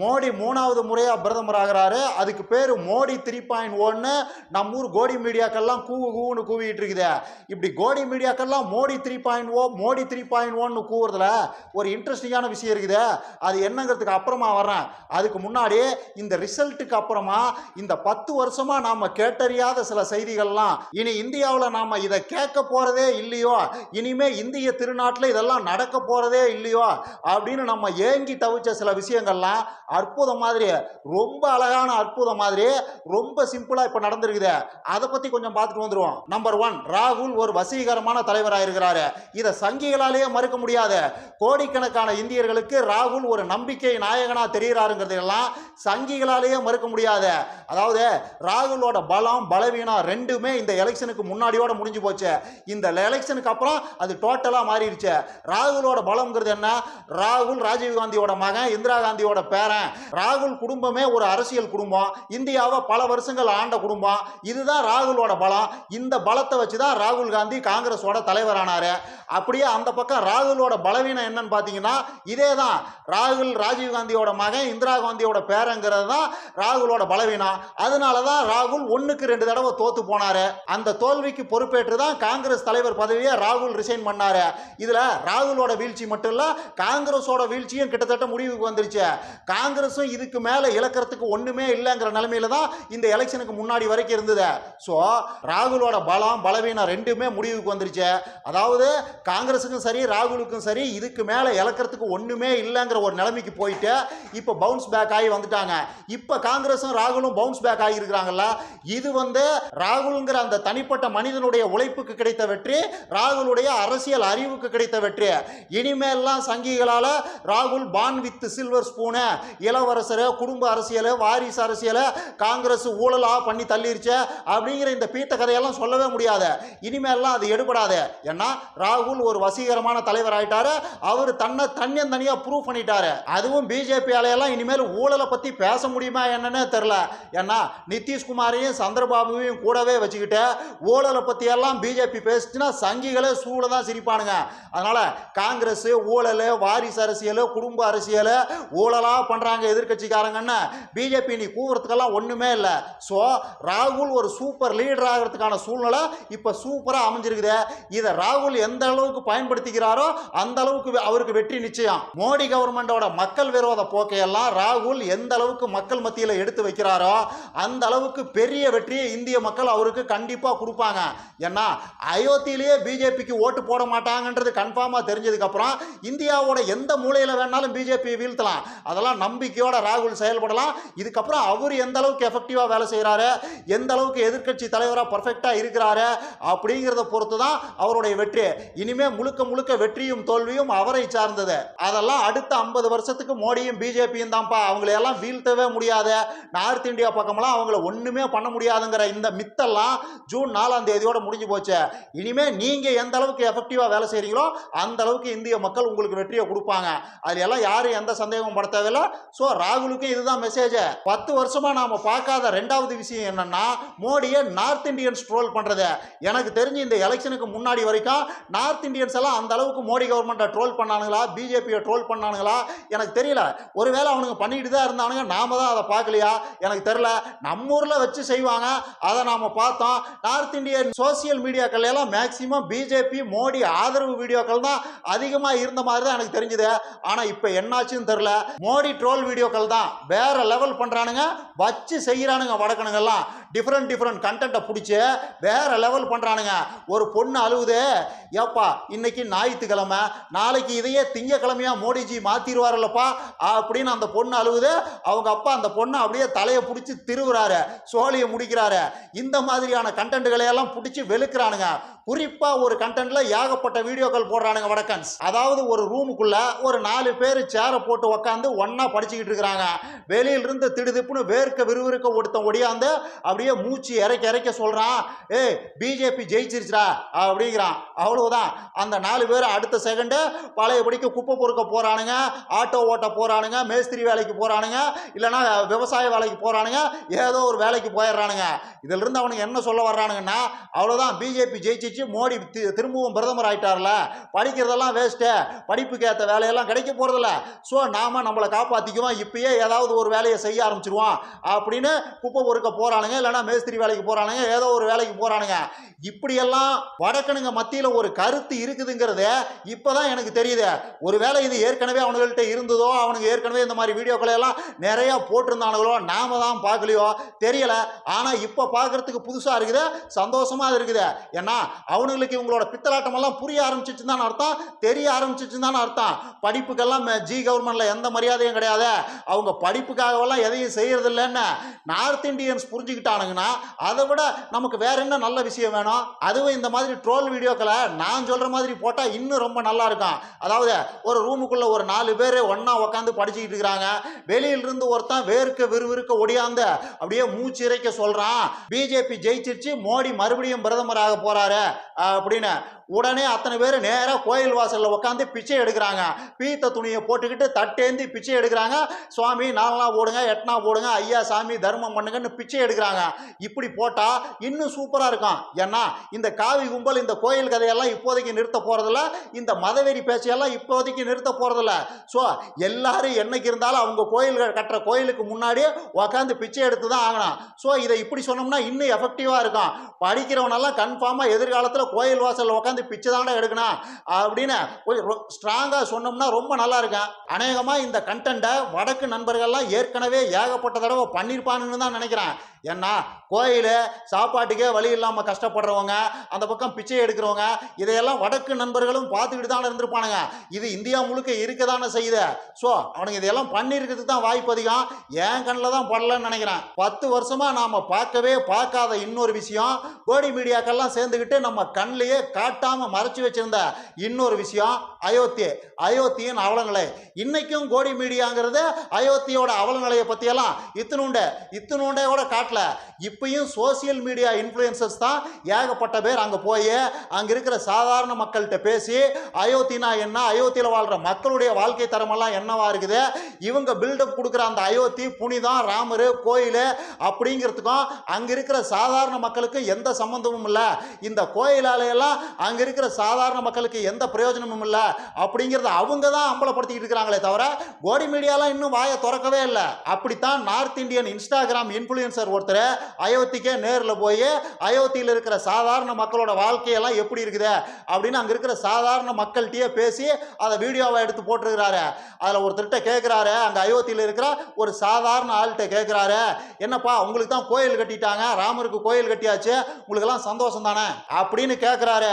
மோடி மூணாவது முறையாக பிரதமர் ஆகிறாரு. அதுக்கு பேர் மோடி த்ரீ பாயிண்ட் ஒன்று நம்ம ஊர் கோடி மீடியாக்கெல்லாம் கூவு கூவுன்னு கூவிட்டு இருக்குது. இப்படி கோடி மீடியாக்கெல்லாம் Modi three point O Modi three point ஒன்னு கூவுறதுல ஒரு இன்ட்ரெஸ்டிங்கான விஷயம் இருக்குது. அது என்னங்கிறதுக்கு அப்புறமா வர்றேன். அதுக்கு முன்னாடி இந்த ரிசல்ட்டுக்கு அப்புறமா இந்த பத்து வருஷமாக நாம் கேட்டறியாத சில செய்திகள்லாம் இனி இந்தியாவில் நாம் இதை கேட்க போகிறதே இல்லையோ இனிமே இந்திய திருநாட்டில் இதெல்லாம் நடக்க போகிறதே இல்லையோ அப்படின்னு நம்ம ஏங்கி தவிச்ச சில விஷயங்கள்லாம் அற்புதம் மாதிரி ரொம்ப அழகான அற்புதம் மாதிரி ரொம்ப சிம்பிளா இப்ப நடந்திருக்குது. அதை பத்தி கொஞ்சம் பார்த்துட்டு வந்துருவோம். நம்பர் ஒன் ராகுல் ஒரு வசீகரமான தலைவராக இருக்கிறாரு இதை சங்கிகளாலேயே மறுக்க முடியாது. கோடிக்கணக்கான இந்தியர்களுக்கு ராகுல் ஒரு நம்பிக்கை நாயகனா தெரிகிறாருங்கிறதெல்லாம் சங்கிகளாலேயே மறுக்க முடியாது. அதாவது ராகுலோட பலம் பலவீனம் ரெண்டுமே இந்த எலெக்ஷனுக்கு முன்னாடியோட முடிஞ்சு போச்சு. இந்த எலெக்ஷனுக்கு அப்புறம் அது டோட்டலாக மாறிடுச்சு. ராகுலோட பலம்ங்கிறது என்ன? ராகுல் ராஜீவ்காந்தியோட மகன் இந்திரா காந்தியோட பேரன் ராகுல் குடும்பமே ஒரு அரசியல் குடும்பம். இந்தியாவை பல வருஷங்கள் ஆண்ட குடும்பம். இதுதான் ராகுலோட பலம். இந்த பலத்தை வச்சு தான் ராகுல் காந்தி காங்கிரஸோட தலைவரானார். அப்படியே அந்த பக்கம் ராகுலோட பலவீனம் என்னன்னு பார்த்தீங்கன்னா இதே தான் ராகுல் ராஜீவ் காந்தியோட மகன் இந்திரா காந்தியோட பேரங்கிறது தான் ராகுலோட பலவீனம். அதனால தான் ராகுல் ஒன்றுக்கு ரெண்டு தடவை தோத்து போனாரு. அந்த தோல்விக்கு பொறுப்பேற்று தான் காங்கிரஸ் தலைவர் பதவியை ராகுல் ரிசைன் பண்ணாரு. இதில் ராகுலோட வீழ்ச்சி மட்டும் இல்லை காங்கிரஸோட வீழ்ச்சியும் கிட்டத்தட்ட முடிவுக்கு வந்துருச்சு. காங்கிரஸும் இதுக்கு மேலே இழக்கிறதுக்கு ஒன்றுமே இல்லைங்கிற நிலைமையில தான் இந்த எலெக்ஷனுக்கு முன்னாடி வரைக்கும் இருந்தது. ஸோ ராகுலோட பலம் பலவீனம் ரெண்டுமே முடிவுக்கு வந்துருச்சு. அதாவது காங்கிரஸுக்கும் சரி ராகுலுக்கும் சரி இதுக்கு மேலே இழக்கிறதுக்கு ஒன்றுமே இல்லைங்கிற ஒரு நிலைமைக்கு போயிட்டு இப்போ பவுன்ஸ் பேக் ஆகி வந்துட்டாங்க. இப்போ காங்கிரஸும் ராகுலும் பவுன்ஸ் பேக் ஆகி இது வந்து ராகுலுங்கிற அந்த தனிப்பட்ட மனிதனுடைய உழைப்புக்கு கிடைத்த வெற்றி ராகுலுடைய அரசியல் அறிவுக்கு கிடைத்த வெற்றி. இனிமேல்லாம் சங்கிகளால் ராகுல் பான் வித் சில்வர் ஸ்பூனு இளவரசர் குடும்ப அரசியல் வாரிசு அரசியல் காங்கிரஸ் ஊழலாக பண்ணி தள்ளிருச்சு அப்படிங்கிற இந்த பீத்த கதையெல்லாம் சொல்லவே முடியாது. இனிமேலாம் அது எடுபடாது. ஏன்னா ராகுல் ஒரு வசீகரமான தலைவர் ஆயிட்டாரு. அவர் தன்னை தனியன் தனியாக ப்ரூவ் பண்ணிட்டாரு. அதுவும் பிஜேபி எல்லாம் இனிமேல் ஊழலை பற்றி பேச முடியுமா என்னன்னு தெரில ஏன்னா நிதிஷ்குமாரையும் சந்திரபாபுவையும் கூடவே வச்சுக்கிட்டு ஊழலை பற்றியெல்லாம் எல்லாம் பிஜேபி பேசிச்சுன்னா சங்கிகளே சூழ தான் சிரிப்பானுங்க. அதனால காங்கிரஸ் ஊழல் வாரிசு அரசியல் குடும்ப அரசியல் ஊழலா பண்ணுறாங்க எதிர்கட்சிக்காரங்கன்னா பிஜேபி நீ கூவுறதுக்கெல்லாம் ஒண்ணுமே இல்லை. ஸோ ராகுல் ஒரு சூப்பர் லீடர் ஆகிறதுக்கான சூழ்நிலை இப்போ சூப்பராக அமைஞ்சிருக்குது. இதை ராகுல் எந்த அளவுக்கு பயன்படுத்திக்கிறாரோ அந்த அளவுக்கு அவருக்கு வெற்றி நிச்சயம். மோடி கவர்மெண்டோட மக்கள் விரோத போக்கையெல்லாம் ராகுல் எந்த அளவுக்கு மக்கள் மத்தியில் எடுத்து வைக்கிறாரோ அந்த அளவுக்கு பெரிய வெற்றியை இந்திய மக்கள் அவருக்கு கண்டிப்பாக கொடுப்பாங்க. ஏன்னா அயோத்தியிலேயே பிஜேபிக்கு ஓட்டு போட மாட்டாங்கன்றது கன்ஃபார்மாக தெரிஞ்சதுக்கப்புறம் இந்தியாவோட எந்த மூலையில் வேணாலும் பிஜேபி வீழ்த்தலாம். அதெல்லாம் நம்பிக்கையோட ராகுல் செயல்படலாம். இதுக்கப்புறம் அவர் எந்த அளவுக்கு எஃபெக்டிவாக வேலை செய்கிறாரு எந்த அளவுக்கு எதிர்க்கட்சி தலைவராக பர்ஃபெக்டாக இருக்கிறாரு? அப்படிங்கிறத பொறுத்து தான் அவருடைய வெற்றி. இனிமே முழுக்க முழுக்க வெற்றியும் தோல்வியும் அவரை சார்ந்தது. அதெல்லாம் அடுத்த ஐம்பது வருஷத்துக்கு மோடியும் பிஜேபியும் தான்ப்பா. அவங்களையெல்லாம் வீழ்த்தவே முடியாது. நார்த் இந்தியா பக்கமெல்லாம் அவங்கள ஒன்றுமே பண்ண முடியாதுங்கிற இந்த மித்தெல்லாம் ஜூன் நாலாம் தேதியோட முடிஞ்சு போச்சு. இனிமே நீங்கள் எந்த அளவுக்கு எஃபெக்டிவாக வேலை செய்கிறீங்களோ அந்த அளவுக்கு இந்திய மக்கள் உங்களுக்கு வெற்றியை கொடுப்பாங்க. அதில் எல்லாம் யாரும் எந்த சந்தேகமும் பட ஸோ ராகுலுக்கும் இதுதான் மெசேஜ் பத்து வருஷமா நாம பார்க்காத ரெண்டாவது விஷயம் என்னன்னா மோடியை நார்த் இந்தியன்ஸ் ட்ரோல் பண்றது. எனக்கு தெரிஞ்சு இந்த எலெக்ஷனுக்கு முன்னாடி வரைக்கும் நார்த் இந்தியன்ஸ் எல்லாம் அந்த அளவுக்கு மோடி கவர்மெண்ட்டை ட்ரோல் பண்ணானுங்களா பிஜேபியை ட்ரோல் பண்ணானுங்களா? எனக்கு தெரியல. ஒருவேளை அவனுங்க பண்ணிட்டு தான் இருந்தானுங்க நாம தான் அதை பார்க்கலையா? எனக்கு தெரியல. நம்ம ஊரில் வச்சு செய்வாங்க. அதை நாம் பார்த்தோம். நார்த் இந்தியன் சோசியல் மீடியாக்கள் எல்லாம் மேக்சிமம் பிஜேபி மோடி ஆதரவு வீடியோக்கள் தான் அதிகமாக இருந்த மாதிரி தான் எனக்கு தெரிஞ்சுது. ஆனால் இப்போ என்னாச்சுன்னு தெரில மோடி ட்ரோல் வீடியோக்கள் தான். வேற லெவல் பண்ணுறானுங்க வச்சு செய்கிறானுங்க வடக்கணுங்கெல்லாம் டிஃப்ரெண்ட் டிஃப்ரெண்ட் கண்டென்ட்டை பிடிச்சி வேற லெவல் பண்ணுறானுங்க ஒரு பொண்ணு அழுவுது ஏப்பா இன்னைக்கு ஞாயிற்றுக்கிழமை நாளைக்கு இதையே திங்கக்கிழமையா மோடிஜி மாத்திருவாருல்லப்பா அப்படின்னு அந்த பொண்ணு அழுகுது அவங்க அப்பா அந்த பொண்ணை அப்படியே தலையை பிடிச்சி திருவுறாரு சோழியை முடிக்கிறாரு. இந்த மாதிரியான கண்டென்ட்டுகளையெல்லாம் பிடிச்சி வெளுக்கிறானுங்க. குறிப்பாக ஒரு கண்டென்ட்டில் ஏகப்பட்ட வீடியோக்கள் போடுறானுங்க வடக்கன்ஸ். அதாவது ஒரு ரூமுக்குள்ளே ஒரு நாலு பேர் சேரை போட்டு உக்காந்து ஒன்றா படிச்சுக்கிட்டு இருக்கிறாங்க. வெளியிலிருந்து திடுதிப்புன்னு வேர்க்க விறுவிறுக்க ஒருத்தன் ஒடியாந்து அப்படியே மூச்சு இறக்க இறக்க சொல்கிறான் ஏய் பிஜேபி ஜெயிச்சிருச்சுடா அப்படிங்கிறான். அவ்வளோதான் அந்த நாலு பேர் அடுத்த செகண்டு பழையபடிக்கு குப்பை பொறுக்க போகிறானுங்க ஆட்டோ ஓட்ட போகிறானுங்க மேஸ்திரி வேலைக்கு போகிறானுங்க இல்லைன்னா விவசாய வேலைக்கு போகிறானுங்க ஏதோ ஒரு வேலைக்கு போயிடுறானுங்க. இதிலிருந்து அவனுக்கு அவனுங்க என்ன சொல்ல வர்றானுங்கன்னா அவ்வளோதான் பிஜேபி ஜெயிச்சு ஜெயிச்சு மோடி திரும்பவும் பிரதமர் ஆயிட்டார்ல? படிக்கிறதெல்லாம் வேஸ்ட்டு படிப்புக்கு ஏற்ற வேலையெல்லாம் கிடைக்க போகிறதில்ல ஸோ நாம் நம்மளை காப்பாற்றிக்குவோம் இப்பயே ஏதாவது ஒரு வேலையை செய்ய ஆரம்பிச்சிருவோம். அப்படின்னு குப்பை பொறுக்க போகிறானுங்க இல்லைன்னா மேஸ்திரி வேலைக்கு போகிறானுங்க ஏதோ ஒரு வேலைக்கு போகிறானுங்க இப்படியெல்லாம் வடக்கனுங்க மத்தியில் ஒரு கருத்து இருக்குதுங்கிறதே இப்போ தான் எனக்கு தெரியுது. ஒருவேளை இது ஏற்கனவே அவனுங்கள்ட்ட இருந்ததோ அவனுங்க ஏற்கனவே இந்த மாதிரி வீடியோக்களை எல்லாம் போட்டிருந்தானுங்களோ நாம தான் பார்க்கலையோ தெரியலை. ஆனால் இப்போ பார்க்கறதுக்கு புதுசாக இருக்குது சந்தோஷமாக இருக்குது. ஏன்னா அவனுங்களுக்கு இவங்களோட பித்தலாட்டம் எல்லாம் புரிய ஆரம்பிச்சிச்சுன்னு தான் அர்த்தம்? தெரிய ஆரம்பிச்சிச்சுன்னு தான் அர்த்தம். படிப்புக்கெல்லாம் ஜி கவர்மெண்ட்ல எந்த மரியாதையும் கிடையாது. அவங்க படிப்புக்காகவெல்லாம் எதையும் செய்யறது இல்லைன்னு நார்த் இந்தியன்ஸ் புரிஞ்சுக்கிட்டானுங்கன்னா அதை விட நமக்கு வேற என்ன நல்ல விஷயம் வேணும்? அதுவும் இந்த மாதிரி ட்ரோல் வீடியோக்களை நான் சொல்ற மாதிரி போட்டால் இன்னும் ரொம்ப நல்லா இருக்கும். அதாவது ஒரு ரூமுக்குள்ள ஒரு நாலு பேர் ஒன்றா உட்காந்து படிச்சுக்கிட்டு இருக்கிறாங்க. வெளியிலிருந்து ஒருத்தன் வேர்க்க விறுவிறுக்க ஒடியாந்து அப்படியே மூச்சு இறைக்க சொல்றான். பிஜேபி ஜெயிச்சிருச்சு மோடி மறுபடியும் பிரதமராக போறாரு. அப்படின்னு உடனே அத்தனை பேர் நேராக கோயில் வாசலில் உட்காந்து பிச்சை எடுக்கிறாங்க. பீத்த துணியை போட்டுக்கிட்டு தட்டேந்தி பிச்சை எடுக்கிறாங்க. சுவாமி நாலனா போடுங்க எட்டனா போடுங்க ஐயா சாமி தர்மம் பண்ணுங்கன்னு பிச்சை எடுக்கிறாங்க. இப்படி போட்டால் இன்னும் சூப்பராக இருக்கும். ஏன்னா இந்த காவி கும்பல் இந்த கோயில் கதையெல்லாம் இப்போதைக்கு நிறுத்த போகிறதில்ல இந்த மதவெறி பேச்சையெல்லாம் இப்போதைக்கு நிறுத்த போகிறதில்ல ஸோ எல்லாரும் என்னைக்கு இருந்தாலும் அவங்க கோயில்கள் கட்டுற கோயிலுக்கு முன்னாடியே உக்காந்து பிச்சை எடுத்து தான் ஆகணும். ஸோ இதை இப்படி சொன்னோம்னா இன்னும் எஃபெக்டிவாக இருக்கும். படிக்கிறவனெல்லாம் கன்ஃபார்மாக எதிர்காலத்தில் கோயில் வாசலில் உட்காந்து பிச்சை தாண்டா எடுக்கணும் அப்படின்னு ஸ்ட்ராங்காக சொன்னோம்னா ரொம்ப நல்லா இருக்கும். அநேகமாக இந்த கண்டென்ட்டை வடக்கு நண்பர்கள்லாம் ஏற்கனவே ஏகப்பட்ட தடவை பண்ணியிருப்பானுன்னு தான் நினைக்கிறேன். ஏன்னா கோயில் சாப்பாட்டுக்கே வழி இல்லாமல் கஷ்டப்படுறவங்க அந்த பக்கம் பிச்சை எடுக்கிறவங்க இதையெல்லாம் வடக்கு நண்பர்களும் பார்த்துக்கிட்டு தான் இருந்திருப்பானுங்க. இது இந்தியா முழுக்க இருக்க தானே செய்யுது. ஸோ அவனுங்க இதையெல்லாம் பண்ணியிருக்கிறதுக்கு தான் வாய்ப்பு அதிகம். என் கண்ணில் தான் படலன்னு நினைக்கிறேன். பத்து வருஷமாக நாம் பார்க்கவே பார்க்காத இன்னொரு விஷயம் கோடி மீடியாக்கெல்லாம் சேர்ந்துக்கிட்டு நம்ம கண்ணிலேயே காட்டாமல் மறைச்சி வச்சிருந்த இன்னொரு விஷயம் அயோத்தி. அயோத்தியின் அவலங்களை இன்னைக்கும் கோடி மீடியாங்கிறது அயோத்தியோட அவலநிலையை பற்றியெல்லாம் இத்தினுண்ட இத்தினுண்டையோட காட்டல இப்பயும் சோசியல் மீடியா இன்ஃப்ளூயன்சஸ் தான் ஏகப்பட்ட பேர் அங்கே போய் அங்கே இருக்கிற சாதாரண மக்கள்கிட்ட பேசி அயோத்தினா என்ன அயோத்தியில் வாழ்கிற மக்களுடைய வாழ்க்கை தரமெல்லாம் என்னவா இருக்குது? இவங்க பில்டப் கொடுக்குற அந்த அயோத்தி புனிதம் ராமர் கோயில் அப்படிங்கிறதுக்கும் அங்கே இருக்கிற சாதாரண மக்களுக்கு எந்த சம்மந்தமும் இல்லை. இந்த கோயிலாலையெல்லாம் அங்கே இருக்கிற சாதாரண மக்களுக்கு எந்த பிரயோஜனமும் இல்லை அப்படிங்கிறத அவங்க தான் அம்பலப்படுத்திக்கிட்டு இருக்கிறாங்களே தவிர கோடி மீடியாலாம் இன்னும் வாயை திறக்கவே இல்லை. அப்படித்தான் நார்த் இந்தியன் இன்ஸ்டாகிராம் இன்ஃப்ளூயன்சர் ஒருத்தர் அயோத்திக்கே நேரில் போய் அயோத்தியில் இருக்கிற சாதாரண மக்களோட வாழ்க்கையெல்லாம் எப்படி இருக்குது? அப்படின்னு அங்கே இருக்கிற சாதாரண மக்கள்கிட்டயே பேசி அதை வீடியோவை எடுத்து போட்டிருக்கிறாரு. அதில் ஒருத்தர்கிட்ட கேட்குறாரு அங்கே அயோத்தியில் இருக்கிற ஒரு சாதாரண ஆள்கிட்ட கேட்குறாரு என்னப்பா உங்களுக்கு தான் கோயில் கட்டிட்டாங்க ராமருக்கு கோயில் கட்டியாச்சு உங்களுக்கெல்லாம் சந்தோஷம் தானே? அப்படின்னு கேட்குறாரு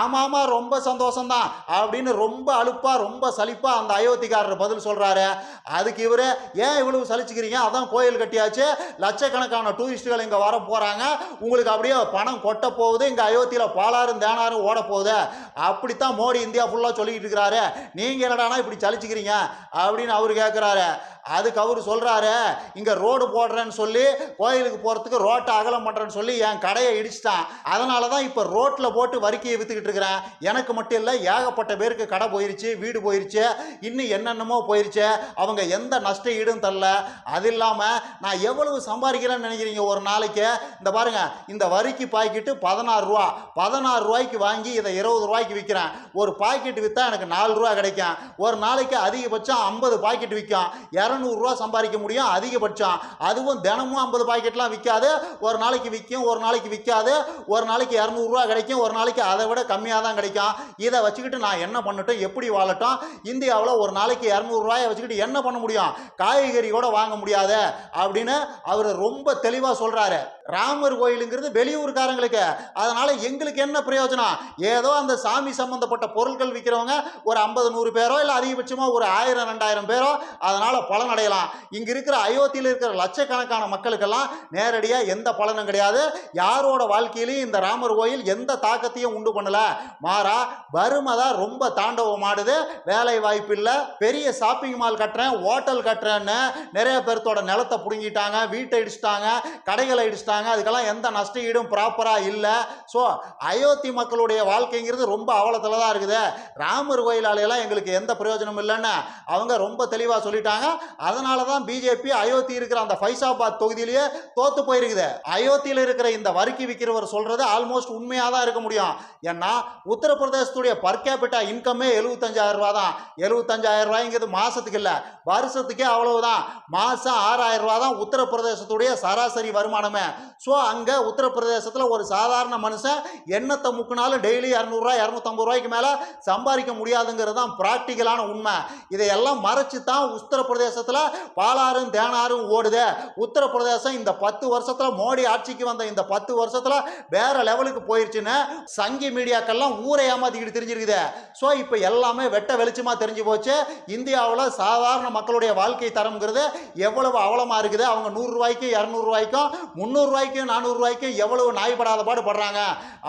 ஆமாமா ரொம்ப சந்தோஷம்தான் அப்படின்னு ரொம்ப அழுப்பாக ரொம்ப சலிப்பாக அந்த அயோத்திக்காரர் பதில் சொல்கிறாரு அதுக்கு இவரு ஏன் இவ்வளவு சலிச்சுக்கிறீங்க? அதான் கோயில் கட்டியாச்சு. லட்சக்கணக்கான டூரிஸ்ட்டுகள் இங்கே வர போகிறாங்க உங்களுக்கு அப்படியே பணம் கொட்ட போகுது இங்கே அயோத்தியில் பாலாறும் தேனாரும் ஓட போகுது. அப்படித்தான் மோடி இந்தியா ஃபுல்லாக சொல்லிக்கிட்டு இருக்கிறாரு. நீங்கள் என்னடானா இப்படி சலிச்சுக்கிறீங்க? அப்படின்னு அவர் கேட்குறாரு அதுக்கு அவர் சொல்கிறாரு இங்கே ரோடு போடுறேன்னு சொல்லி கோயிலுக்கு போகிறதுக்கு ரோட்டை அகலம் பண்ணுறேன்னு சொல்லி என் கடையை இடிச்சிட்டான். அதனால தான் இப்போ ரோட்டில் போட்டு வரிக்கையை விற்றுக்கிட்டு இருக்கிறேன். எனக்கு மட்டும் இல்லை ஏகப்பட்ட பேருக்கு கடை போயிருச்சு வீடு போயிருச்சு இன்னும் என்னென்னமோ போயிருச்சு. அவங்க எந்த நஷ்ட ஈடும் தரல. அது இல்லாமல் நான் எவ்வளவு சம்பாதிக்கிறேன்னு நினைக்கிறீங்க ஒரு நாளைக்கு? இந்த பாருங்க இந்த வரிக்கு பாக்கெட்டு பதினாறு ரூபா. பதினாறு ரூபாய்க்கு வாங்கி இதை இருபது ரூபாய்க்கு விற்கிறேன் ஒரு பாக்கெட் விற்றா எனக்கு நாலு ரூபா கிடைக்கும். ஒரு நாளைக்கு அதிகபட்சம் ஐம்பது பாக்கெட் விற்கும். இரநூறுவா சம்பாதிக்க முடியும் அதிகபட்சம். அதுவும் தினமும் ஐம்பது பாக்கெட்லாம் விற்காது. ஒரு நாளைக்கு விற்கும் ஒரு நாளைக்கு விற்காது. ஒரு நாளைக்கு இரநூறுவா கிடைக்கும் ஒரு நாளைக்கு அதை விட கம்மியாக தான் கிடைக்கும். இதை வச்சுக்கிட்டு நான் என்ன பண்ணட்டும் எப்படி வாழட்டும்? இந்தியாவில் ஒரு நாளைக்கு இரநூறுவாயை வச்சுக்கிட்டு என்ன பண்ண முடியும்? காய்கறி கூட வாங்க முடியாது அப்படின்னு அவர் ரொம்ப தெளிவாக சொல்கிறாரு ராமர் கோயிலுங்கிறது வெளியூர்காரங்களுக்கு. அதனால எங்களுக்கு என்ன பிரயோஜனம்? ஏதோ அந்த சாமி சம்பந்தப்பட்ட பொருட்கள் விற்கிறவங்க ஒரு ஐம்பது நூறு பேரோ இல்லை அதிகபட்சமாக ஒரு ஆயிரம் ரெண்டாயிரம் பேரோ அதனால பலன் அடையலாம். இங்க இருக்கிற அயோத்தியில் இருக்கிற லட்சக்கணக்கான மக்களுக்கெல்லாம் நேரடியாக எந்த பலனும் கிடையாது. யாரோட வாழ்க்கையிலையும் இந்த ராமர் கோயில் எந்த தாக்கத்தையும் உண்டு பண்ணலை. பண்ணல மாறா வறுமை தான் ரொம்ப தாண்டவம் ஆடுது. வேலை வாய்ப்பு இல்லை. பெரிய ஷாப்பிங் மால் கட்டுறேன் ஹோட்டல் கட்டுறேன்னு நிறைய பேர்த்தோட நிலத்தை பிடுங்கிட்டாங்க வீட்டை இடிச்சிட்டாங்க கடைகளை இடிச்சிட்டாங்க. அதுக்கெல்லாம் எந்த நஷ்ட ஈடும் ப்ராப்பராக இல்லை. ஸோ அயோத்தி மக்களுடைய வாழ்க்கைங்கிறது ரொம்ப அவலத்தில் தான் இருக்குது. ராமர் கோயிலாலையெல்லாம் எங்களுக்கு எந்த பிரயோஜனம் இல்லைன்னு அவங்க ரொம்ப தெளிவாக சொல்லிட்டாங்க. அதனால தான் பிஜேபி அயோத்தி இருக்கிற அந்த ஃபைசாபாத் தொகுதியிலேயே தோத்து போயிருக்குது. அயோத்தியில் இருக்கிற இந்த வரிக்கி விற்கிறவர் சொல்கிறது ஆல்மோஸ்ட் உண்மையாக தான் இருக்க முடியும். ஏன்னா உத்தரப்பிரதேசத்துடைய பர் கேபிட்டா இன்கமே எழுபத்தஞ்சாயிரம் ரூபா தான். எழுபத்தஞ்சாயிரம் ரூபாய்ங்கிறது மாதத்துக்கு இல்லை வருஷத்துக்கே அவ்வளவுதான். மாதம் ஆறாயிரம் ரூபா தான் உத்தரப்பிரதேசத்துடைய சராசரி வருமானமே. ஸோ அங்கே உத்தரப்பிரதேசத்தில் ஒரு சாதாரண மனுஷன் எண்ணத்தை முக்கினாலும் டெய்லி இரநூறுவா இரநூத்தம்பது ரூபாய்க்கு மேலே சம்பாதிக்க முடியாதுங்கிறது தான் ப்ராக்டிக்கலான உண்மை. இதையெல்லாம் மறைச்சு தான் உத்தரப்பிரதேசத்தில் பாலாறும் தேனாரும் ஓடுது. உத்தரப்பிரதேசம் இந்த பத்து வருஷத்தில் மோடி ஆட்சிக்கு வந்த இந்த பத்து வருஷத்தில் வேற லெவலுக்கு போயிருச்சுன்னு சங்கி மீடியாக்கெல்லாம் ஊரை ஏமாத்திக்கிட்டு தெரிஞ்சிருக்குது. ஸோ இப்போ எல்லாமே வெட்ட வெளிச்சமாக தெரிஞ்சு போச்சு. இந்தியாவில் சாதாரண மக்களுடைய வாழ்க்கை தரம்ங்கிறது எவ்வளவு அவலமாக இருக்குது. அவங்க நூறுரூவாய்க்கும் இரநூறுவாய்க்கும் முந்நூறுரூவாய்க்கும் நானூறுரூவாய்க்கும் எவ்வளவு நாய்படாத பாடு படுறாங்க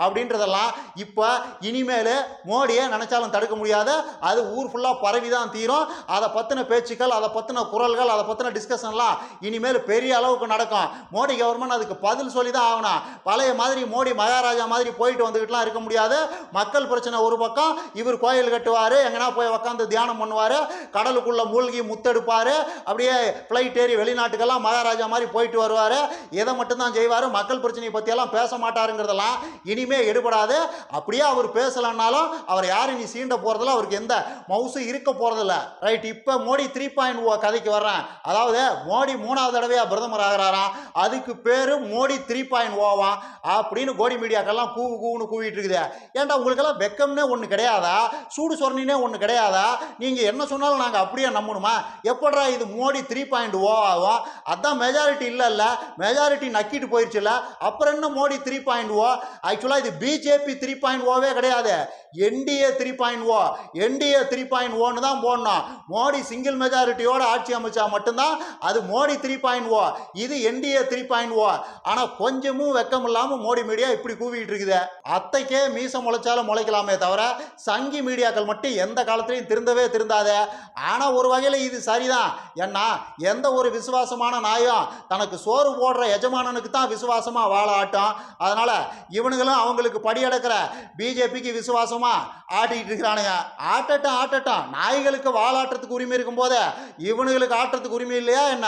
அப்படின்றதெல்லாம் இப்போ இனிமேல் மோடியை நினச்சாலும் தடுக்க முடியாது. அது ஊர் ஃபுல்லாக பரவி தான் தீரும். அதை பற்றின பேச்சுக்கள் அதை பற்றின குரல்கள் அதை பற்றின டிஸ்கஷன்லாம் இனிமேல் பெரிய அளவுக்கு நடக்கும். மோடி கவர்மெண்ட் அதுக்கு பதில் சொல்லி தான் ஆகணும். பழைய மாதிரி மோடி மகாராஜா மாதிரி போயிட்டு வந்துக்கிட்டுலாம் இருக்க முடியாது. மக்கள் பிரச்சனை ஒரு பக்கம் இவர் கோயில் கட்டுவார் எங்கன்னா போய் உக்காந்து தியானம் பண்ணுவார் கடலுக்குள்ளே மூழ்கி முத்தெடுப்பார் அப்படியே ஃப்ளைட் ஏறி வெளிநாட்டுக்கெல்லாம் மகாராஜா மாதிரி போயிட்டு வருவார். இதை மட்டும்தான் செய்வார்? மக்கள் பிரச்சனையை பற்றியெல்லாம் பேச மாட்டாருங்கிறதெல்லாம் இனிமே எடுபடாது. அப்படியே அவர் பேசலைன்னாலும் அவர் யாரும் நீ சீண்ட போகிறதில்ல அவருக்கு எந்த மவுசும் இருக்க போகிறதில்ல ரைட் இப்போ மோடி த்ரீ பாயிண்ட் ஓ கதைக்கு வர்றேன். அதாவது மோடி மூணாவது தடவையாக பிரதமர் ஆகிறாராம். அதுக்கு பேர் மோடி த்ரீ பாயிண்ட் ஓவாம் அப்படின்னு கோடி மீடியாக்கெல்லாம் கூவு கூவுன்னு கூவிட்டு இருக்குது. ஏன்டா உங்களுக்கெல்லாம் வெக்கம்னே ஒன்று கிடையாதா? சூடு சொரணினே ஒன்று கிடையாதா? நீங்கள் என்ன சொன்னாலும் நாங்கள் அப்படியே நம்பணுமா? எப்படா இது மோடி த்ரீ பாயிண்ட் ஓ ஆகும் அதான் மெஜாரிட்டி இல்லைல்ல. மெஜாரிட்டி நக்கிட்டு போயிடுச்சுல அப்புறம் என்ன மோடி த்ரீ பாயிண்ட் ஓ? ஆக்சுவலாக இது பிஜேபி த்ரீ பாயிண்ட் ஓவே கிடையாது. NDA three point O? NDA three point ஓன்னு தான் போடணும். மோடி சிங்கிள் மெஜாரிட்டியோட ஆட்சி அமைச்சா மட்டும்தான் அது மோடி த்ரீ பாயிண்ட் ஓ? இது என்டிஏ த்ரீ பாயிண்ட் ஓ? ஆனால் கொஞ்சமும் வெக்கம் இல்லாமல் மோடி மீடியா இப்படி கூவிட்டு இருக்குது. அத்தைக்கே மீசம் முளைச்சாலும் முளைக்கலாமே தவிர சங்கி மீடியாக்கள் மட்டும் எந்த காலத்துலையும் திருந்தவே திருந்தாதே. ஆனால் ஒரு வகையில் இது சரிதான். ஏன்னா எந்த ஒரு விசுவாசமான நாயும் தனக்கு சோறு போடுற எஜமானனுக்கு தான் விசுவாசமாக வாழ ஆட்டம் அதனால் இவனுங்களும் அவங்களுக்கு படியடக்கிற பிஜேபிக்கு விசுவாசமாக ஆட்டிக்கிட்டு இருக்கிறானுங்க. ஆட்டட்டும் ஆட்டட்டும். நாய்களுக்கு வாழாட்டுறதுக்கு உரிமை இருக்கும்போது இவனுங்களுக்கு ஆட்டுறதுக்கு உரிமை இல்லையா என்ன?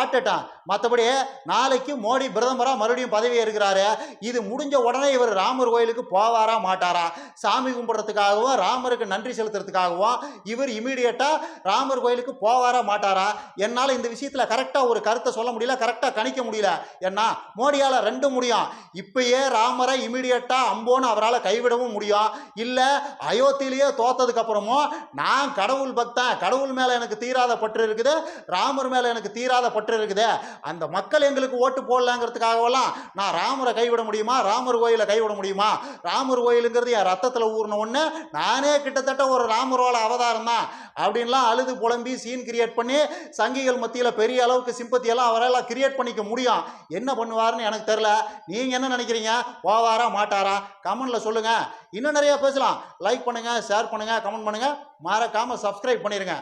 ஆட்டட்டும். மற்றபடி நாளைக்கு மோடி பிரதமராக மறுபடியும் பதவி ஏற்கிறாரு. இது முடிஞ்ச உடனே இவர் ராமர் கோயிலுக்கு போவாரா மாட்டாரா? சாமி கும்பிட்றதுக்காகவும் ராமருக்கு நன்றி செலுத்துறதுக்காகவும் இவர் இமீடியட்டாக ராமர் கோயிலுக்கு போவாரா மாட்டாரா? என்னால் இந்த விஷயத்தில் கரெக்டாக ஒரு கருத்தை சொல்ல முடியல. கரெக்டாக கணிக்க முடியல. ஏன்னா மோடியால் ரெண்டும் முடியும். இப்பயே ராமரை இமீடியட்டாக அம்போன்னு அவரால் கைவிடவும் முடியும். இல்லை அயோத்தியிலேயே தோத்ததுக்கு அப்புறமும் நான் கடவுள் பக்தன் கடவுள் மேலே எனக்கு தீராத பற்று இருக்குது ராமர் மேலே எனக்கு தீராத பற்று இருக்குது. அந்த மக்கள் எங்களுக்கு ஓட்டு போடலாங்கிறதுக்காகவெல்லாம் நான் ராமரை கைவிட முடியுமா? ராமர் கோயிலை கைவிட முடியுமா? ராமர் கோயிலுங்கிறது என் ரத்தத்தில் ஊறின ஒன்று நானே கிட்டத்தட்ட ஒரு ராமரோட அவதாரம் தான். அப்படின்லாம் அழுது புலம்பி சீன் கிரியேட் பண்ணி சங்கிகள் மத்தியில் பெரிய அளவுக்கு சிம்பத்தி எல்லாம் அவரால் கிரியேட் பண்ணிக்க முடியும். என்ன பண்ணுவாருன்னு எனக்கு தெரில நீங்கள் என்ன நினைக்கிறீங்க? போவாரா மாட்டாரா? கமெண்டில் சொல்லுங்கள் இன்னும் நிறைய பேசலாம். லைக் பண்ணுங்கள் ஷேர் பண்ணுங்கள் கமெண்ட் பண்ணுங்கள் மறக்காமல் சப்ஸ்கிரைப் பண்ணிடுங்க